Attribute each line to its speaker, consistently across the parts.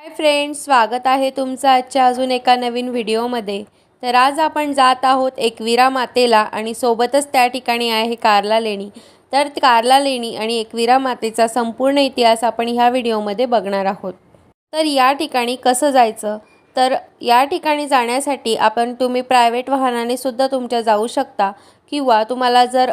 Speaker 1: Hi friends स्वागत आहे तुमचं आजच्या अजून एका नवीन व्हिडिओमध्ये. तर आज आपण जात आहोत एकविरा मातेला आणि सोबतच त्या ठिकाणी आहे कार्ला लेणी. तर कार्ला लेणी आणि एकविरा मातेचा संपूर्ण इतिहास आपण ह्या व्हिडिओमध्ये बघणार आहोत. तर या ठिकाणी कसं जायचं? तर या ठिकाणी जाण्यासाठी आपण तुम्ही प्रायव्हेट वाहनाने सुद्धा तुमच्या जाऊ शकता. किंवा तुम्हाला जर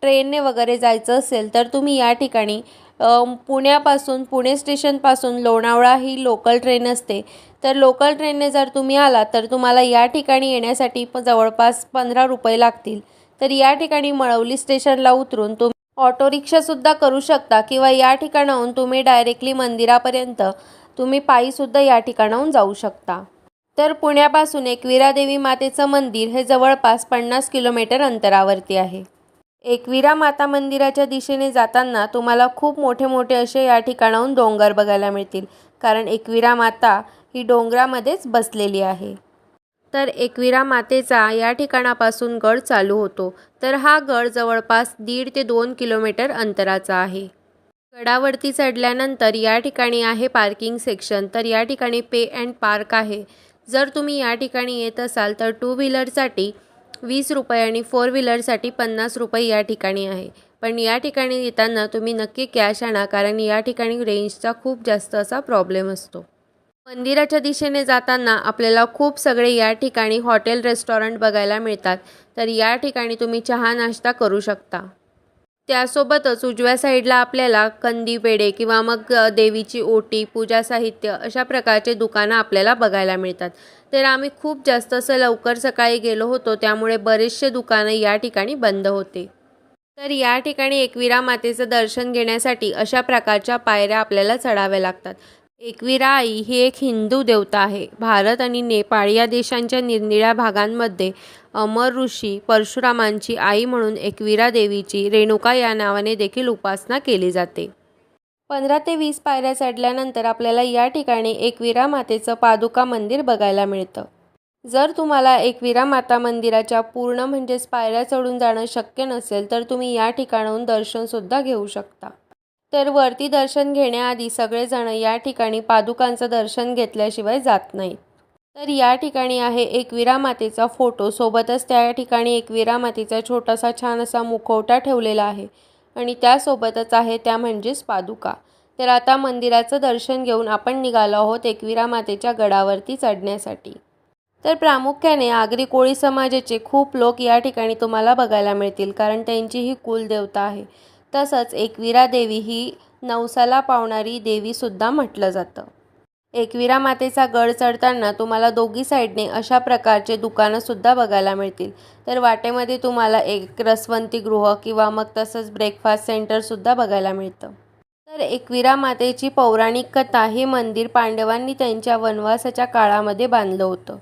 Speaker 1: ट्रेनने वगैरे जायचं असेल तर तुम्ही या ठिकाणी पुण्यापासून पुणे स्टेशनपासून लोणावळा ही लोकल ट्रेन असते. तर लोकल ट्रेनने जर तुम्ही आलात तर तुम्हाला या ठिकाणी येण्यासाठी प जवळपास पंधरा रुपये लागतील. तर या ठिकाणी मळवली स्टेशनला उतरून तुम्ही ऑटो रिक्षासुद्धा करू शकता किंवा या ठिकाणाहून तुम्ही डायरेक्टली मंदिरापर्यंत तुम्ही पायीसुद्धा या ठिकाणाहून जाऊ शकता. तर पुण्यापासून एकविरा देवी मातेचं मंदिर हे जवळपास पन्नास किलोमीटर अंतरावरती आहे. एकविरा माता मंदिराच्या दिशेने जाताना तुम्हाला खूप मोठे मोठे असे या ठिकाणाहून डोंगर बघायला मिळतील. कारण एकविरा माता ही डोंगरामध्येच बसलेली आहे. तर एकविरा मातेचा या ठिकाणापासून गड चालू होतो. तर हा गड जवळपास दीड ते दोन किलोमीटर अंतराचा आहे. गडावरती चढल्यानंतर या ठिकाणी आहे पार्किंग सेक्शन. तर या ठिकाणी पे अँड पार्क आहे. जर तुम्ही या ठिकाणी येत असाल तर टू व्हीलरसाठी वीस रुपये आणि फोर व्हीलरसाठी पन्नास रुपये या ठिकाणी आहे. पण या ठिकाणी येताना तुम्ही नक्की कॅश आणा कारण या ठिकाणी रेंजचा खूप जास्त असा प्रॉब्लेम असतो. मंदिराच्या दिशेने जाताना आपल्याला खूप सगळे या ठिकाणी हॉटेल रेस्टॉरंट बघायला मिळतात. तर या ठिकाणी तुम्ही चहा नाश्ता करू शकता. त्यासोबतच उजव्या साईडला आपल्याला कंदी पेढे किंवा मग देवीची ओटी पूजा साहित्य अशा प्रकारचे दुकानं आपल्याला बघायला मिळतात. तर आम्ही खूप जास्त असं लवकर सकाळी गेलो होतो त्यामुळे बरेचसे दुकानं या ठिकाणी बंद होते. तर या ठिकाणी एकविरा मातेचं दर्शन घेण्यासाठी अशा प्रकारच्या पायऱ्या आपल्याला चढाव्या लागतात. एकविरा आई ही एक हिंदू देवता आहे. भारत आणि नेपाळ या देशांच्या निरनिळ्या भागांमध्ये अमर ऋषी परशुरामांची आई म्हणून एकविरा देवीची रेणुका या नावाने देखील उपासना केली जाते. पंधरा ते वीस पायऱ्या चढल्यानंतर आपल्याला या ठिकाणी एकविरा मातेचं पादुका मंदिर बघायला मिळतं. जर तुम्हाला एकविरा माता मंदिराच्या पूर्ण म्हणजेच पायऱ्या चढून जाणं शक्य नसेल तर तुम्ही या ठिकाणाहून दर्शनसुद्धा घेऊ शकता. तर वरती दर्शन घेण्याआधी सगळेजण या ठिकाणी पादुकांचं दर्शन घेतल्याशिवाय जात नाहीत. तर या ठिकाणी आहे एकविरा मातेचा फोटो. सोबतच त्या ठिकाणी एकविरा मातेचा छोटासा छान असा मुखवटा ठेवलेला आहे आणि त्यासोबतच आहे त्या म्हणजेच पादुका. तर आता मंदिराचं दर्शन घेऊन आपण निघालो आहोत एकविरा मातेच्या गडावरती चढण्यासाठी. तर प्रामुख्याने आगरी कोळी समाजाचे खूप लोक या ठिकाणी तुम्हाला बघायला मिळतील कारण त्यांची ही कुलदेवता आहे. तसंच एकविरा देवी ही नवसाला पावणारी देवीसुद्धा म्हटलं जातं. एकविरा मातेचा गड चढताना तुम्हाला दोघी साईडने अशा प्रकारचे दुकानंसुद्धा बघायला मिळतील. तर वाटेमध्ये तुम्हाला एक रसवंती गृह किंवा मग तसंच ब्रेकफास्ट सेंटरसुद्धा बघायला मिळतं. तर एकविरा मातेची पौराणिक कथा हे मंदिर पांडवांनी त्यांच्या वनवासाच्या काळामध्ये बांधलं होतं.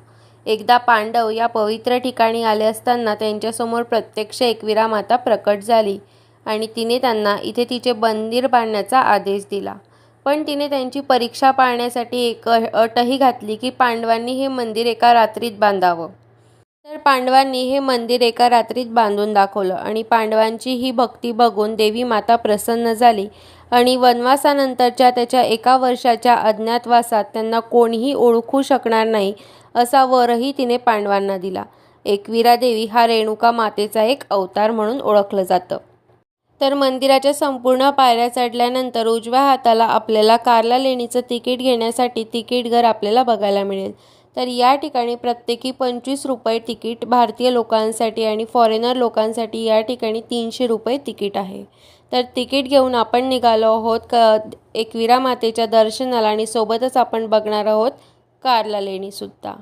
Speaker 1: एकदा पांडव या पवित्र ठिकाणी आले असताना त्यांच्यासमोर प्रत्यक्ष एकविरा माता प्रकट झाली. आणि तिने त्यांना इथे तिचे मंदिर बांधण्याचा आदेश दिला. पण तिने त्यांची परीक्षा पाळण्यासाठी एक अटही घातली की पांडवांनी हे मंदिर एका रात्रीत बांधावं. तर पांडवांनी हे मंदिर एका रात्रीत बांधून दाखवलं आणि पांडवांची ही भक्ती बघून देवी माता प्रसन्न झाली आणि वनवासानंतरच्या त्याच्या एका वर्षाच्या अज्ञातवासात त्यांना कोणीही ओळखू शकणार नाही असा वरही तिने पांडवांना दिला. एकविरा देवी हा रेणुका मातेचा एक अवतार म्हणून ओळखलं जातं. तर मंदिराच्या संपूर्ण पायऱ्या चढल्यानंतर उजव्या हाताला आपल्याला कार्ला लेणीचं तिकीट घेण्यासाठी तिकीट घर आपल्याला बघायला मिळेल. तर या ठिकाणी प्रत्येकी पंचवीस रुपये तिकीट भारतीय लोकांसाठी आणि फॉरेनर लोकांसाठी या ठिकाणी तीनशे रुपये तिकीट आहे. तर तिकीट घेऊन आपण निघालो आहोत क एकविरा मातेच्या दर्शनाला आणि सोबतच आपण बघणार आहोत कार्ला लेणीसुद्धा.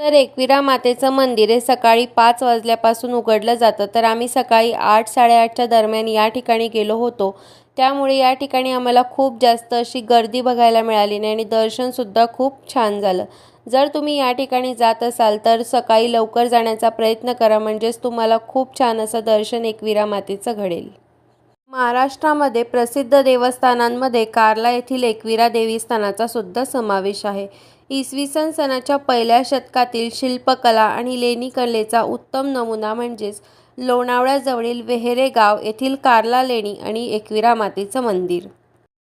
Speaker 1: तर एकविरा मातेचं मंदिर हे सकाळी पाच वाजल्यापासून उघडलं जातं. तर आम्ही सकाळी आठ साडेआठच्या दरम्यान या ठिकाणी गेलो होतो. त्यामुळे या ठिकाणी आम्हाला खूप जास्त अशी गर्दी बघायला मिळाली नाही आणि दर्शनसुद्धा खूप छान झालं. जर तुम्ही या ठिकाणी जात असाल तर सकाळी लवकर जाण्याचा प्रयत्न करा. म्हणजेच तुम्हाला खूप छान असं दर्शन एकविरा मातेचं घडेल. महाराष्ट्रामध्ये प्रसिद्ध देवस्थानांमध्ये कार्ला येथील एकविरा देवीस्थानाचा सुद्धा समावेश आहे. इसवी सन सनाच्या पहिल्या शतकातील शिल्पकला आणि लेणी कलेचा उत्तम नमुना म्हणजेच लोणावळ्याजवळील वेहेरे गाव येथील कार्ला लेणी आणि एकविरा मातेचं मंदिर.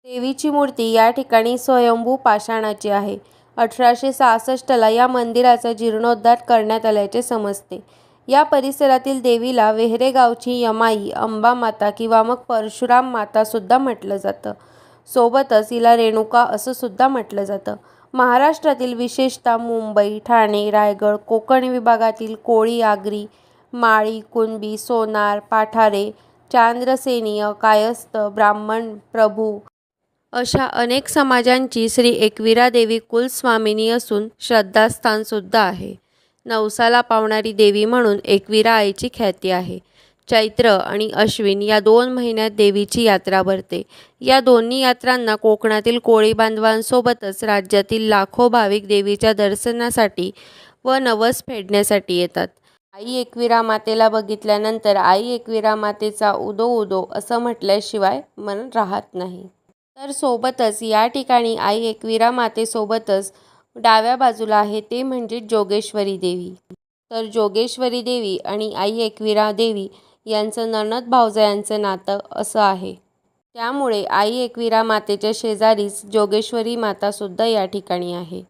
Speaker 1: देवीची मूर्ती या ठिकाणी स्वयंभू पाषाणाची आहे. अठराशे सहासष्टला या मंदिराचा जीर्णोद्धार करण्यात आल्याचे समजते. या परिसरातील देवीला वेहरे गावची यमाई अंबामाता किंवा मग परशुराम मातासुद्धा म्हटलं जातं. सोबतच हिला रेणुका असं सुद्धा म्हटलं जातं. महाराष्ट्रातील विशेषतः मुंबई ठाणे रायगड कोकण विभागातील कोळी आगरी माळी कुणबी सोनार पाठारे चांद्रसेनीय कायस्थ ब्राह्मण प्रभू अशा अनेक समाजांची श्री एकविरा देवी कुलस्वामिनी असून श्रद्धास्थानसुद्धा आहे. नवसाला पावणारी देवी म्हणून एकविरा आईची ख्याती आहे. चैत्र आणि अश्विन या दोन महिन्यात देवीची यात्रा भरते. या दोन्ही यात्रांना कोकणातील कोळी बांधवांसोबतच राज्यातील लाखो भाविक देवीच्या दर्शनासाठी व नवस फेडण्यासाठी येतात. आई एकविरा मातेला बघितल्यानंतर आई एकविरा मातेचा उदो उदो असं म्हटल्याशिवाय मन राहत नाही. तर सोबतच या ठिकाणी आई एकविरा मातेसोबतच डाव्या बाजूला आहे ते म्हणजे जोगेश्वरी देवी. तर जोगेश्वरी देवी आणि आई एकविरा देवी यांचं नणद भावजायांचं नातं असं आहे. त्यामुळे आई एकविरा मातेच्या शेजारीच जोगेश्वरी मातासुद्धा या ठिकाणी आहे.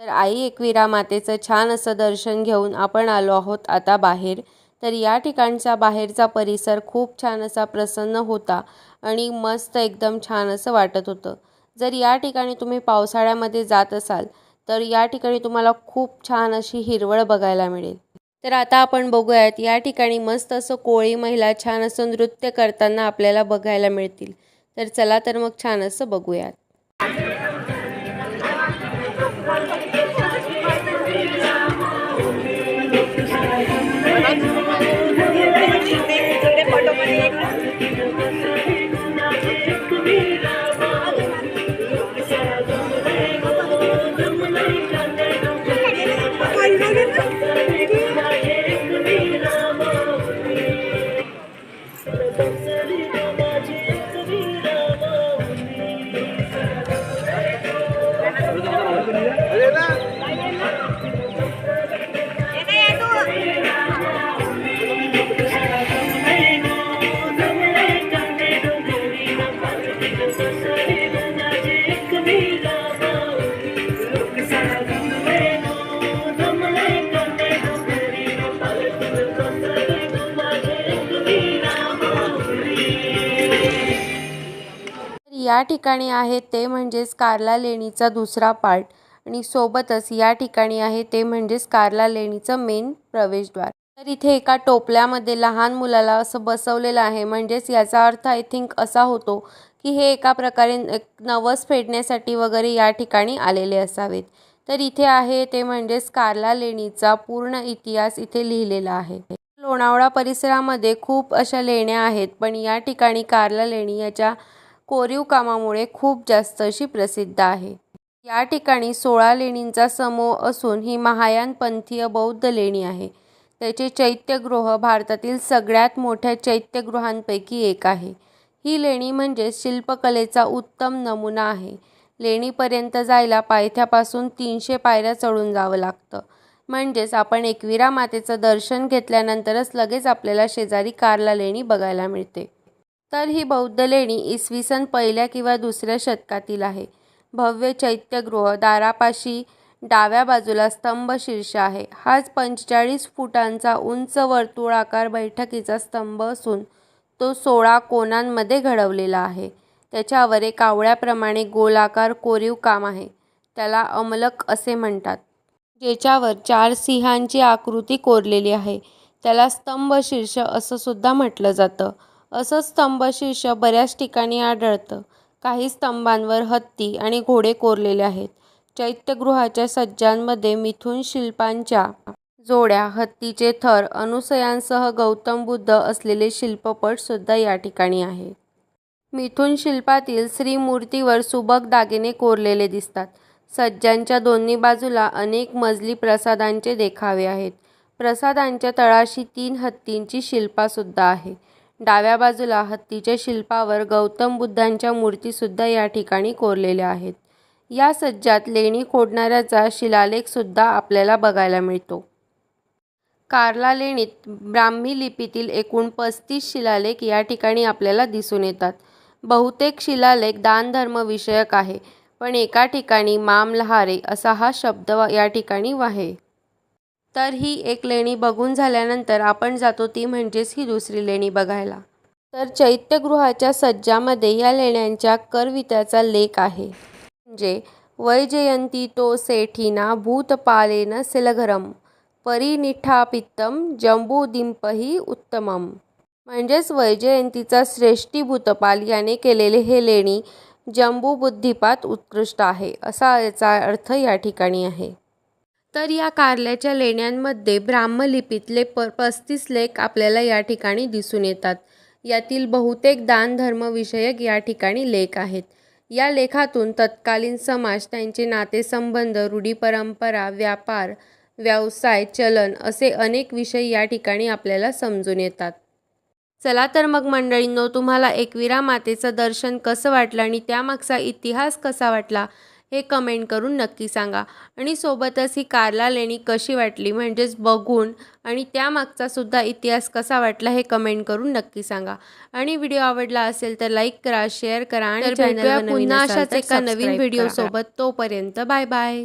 Speaker 1: तर आई एकविरा मातेचं छान असं दर्शन घेऊन आपण आलो आहोत आता बाहेर. तर या ठिकाणचा बाहेरचा परिसर खूप छान असा प्रसन्न होता आणि मस्त एकदम छान असं वाटत होतं. जर या ठिकाणी तुम्ही पावसाळ्यामध्ये जात असाल तर या ठिकाणी तुम्हाला खूप छान अशी हिरवळ बघायला मिळेल. तर आता आपण बघूयात या ठिकाणी मस्त असं कोळी महिला छान असं नृत्य करताना आपल्याला बघायला मिळतील. तर चला तर मग छान असं बघूयात. या ठिकाणी आहे ते म्हणजेच कार्ला लेणीचा दुसरा पार्ट. आणि सोबतच या ठिकाणी आहे ते म्हणजेच कार्ला लेणीचं मेन प्रवेशद्वार. तर इथे एका टोपल्यामध्ये लहान मुलाला असं बसवलेलं आहे. म्हणजेच याचा अर्थ आय थिंक असा होतो की हे एका प्रकारे एक नवस फेडण्यासाठी वगैरे या ठिकाणी आलेले असावेत. तर इथे आहे ते म्हणजेच कार्ला लेणीचा पूर्ण इतिहास इथे लिहिलेला आहे. लोणावळा परिसरामध्ये खूप अशा लेण्या आहेत. पण या ठिकाणी कार्ला लेणी याच्या कोरीव कामामुळे खूप जास्त अशी प्रसिद्ध आहे. या ठिकाणी सोळा लेणींचा समूह असून ही महायान पंथीय बौद्ध लेणी आहे. त्याचे चैत्यगृह भारतातील सगळ्यात मोठ्या चैत्यगृहांपैकी एक आहे. ही लेणी म्हणजे शिल्पकलेचा उत्तम नमुना आहे. लेणीपर्यंत जायला पायथ्यापासून तीनशे पायऱ्या चढून जावं लागतं. म्हणजेच आपण एकविरा मातेचं दर्शन घेतल्यानंतरच लगेच आपल्याला शेजारी कारला लेणी बघायला मिळते. तर ही बौद्ध लेणी इसवी सन पहिल्या किंवा दुसऱ्या शतकातील आहे. भव्य चैत्यगृह दारापाशी डाव्या बाजूला स्तंभ शीर्ष आहे. हाच पंचेचाळीस फुटांचा उंच वर्तुळाकार बैठकीचा स्तंभ असून तो सोळा कोनांमध्ये घडवलेला आहे. त्याच्यावर एक कावळ्याप्रमाणे गोलाकार कोरीव काम आहे. त्याला अमलक असे म्हणतात. ज्याच्यावर चार सिंहांची आकृती कोरलेली आहे. त्याला स्तंभ शीर्ष असं सुद्धा म्हटलं जातं. असं स्तंभशीर्ष बऱ्याच ठिकाणी आढळतं. काही स्तंभांवर हत्ती आणि घोडे कोरलेले आहेत. चैत्यगृहाच्या सज्जांमध्ये मिथुन शिल्पांच्या जोड्या हत्तीचे थर अनुसयांसह गौतम बुद्ध असलेले शिल्पपट सुद्धा या ठिकाणी आहे मिथुन शिल्पातील श्रीमूर्तीवर सुबक दागिने कोरलेले दिसतात. सज्जांच्या दोन्ही बाजूला अनेक मजली प्रसादांचे देखावे आहेत. प्रसादांच्या तळाशी तीन हत्तींची शिल्पासुद्धा आहे. डाव्या बाजूला हत्तीच्या शिल्पावर गौतम बुद्धांच्या मूर्तीसुद्धा या ठिकाणी कोरलेल्या आहेत. या सज्जात लेणी खोडणाऱ्याचा शिलालेखसुद्धा आपल्याला बघायला मिळतो. कार्ला लेणीत ब्राह्मी लिपीतील एकूण पस्तीस शिलालेख या ठिकाणी आपल्याला दिसून येतात. बहुतेक शिलालेख दानधर्मविषयक आहे पण एका ठिकाणी मामलहारे असा हा शब्द या ठिकाणी आहे. तर ही एक लेणी बघून झाल्यानंतर आपण जातो ती म्हणजेच ही दुसरी लेणी बघायला. तर चैत्यगृहाच्या सज्जामध्ये या लेण्यांच्या करवित्याचा लेख आहे. म्हणजे वैजयंती तो सेठीना भूतपालेन सिलघरम परिनिठापित्तम जंबूदिंपही उत्तमम. म्हणजेच वैजयंतीचा श्रेष्ठी भूतपाल याने केलेले हे लेणी जंबूबुद्धिपात उत्कृष्ट आहे असा याचा अर्थ या ठिकाणी आहे. तर या कारल्याच्या लेण्यांमध्ये ब्राह्मलिपीतले प पस्तीस लेख आपल्याला या ठिकाणी दिसून येतात. यातील बहुतेक दानधर्मविषयक या ठिकाणी लेख आहेत. या लेखातून तत्कालीन समाज त्यांचे नातेसंबंध रूढी परंपरा व्यापार व्यवसाय चलन असे अनेक विषय या ठिकाणी आपल्याला समजून येतात. चला तर मग मंडळींनो तुम्हाला एकविरा मातेचं दर्शन कसं वाटलं आणि त्यामागचा इतिहास कसा वाटला? हे कमेंट करून नक्की सांगा. आणि सोबतच ही कारला लेणी कशी वाटली म्हणजेच बघून आणि त्यामागचा सुद्धा इतिहास कसा वाटला हे कमेंट करून नक्की सांगा. आणि व्हिडिओ आवडला असेल तर लाईक करा शेअर करा आणि पुन्हा अशाच एका नवीन व्हिडिओ सोबत तोपर्यंत बाय बाय.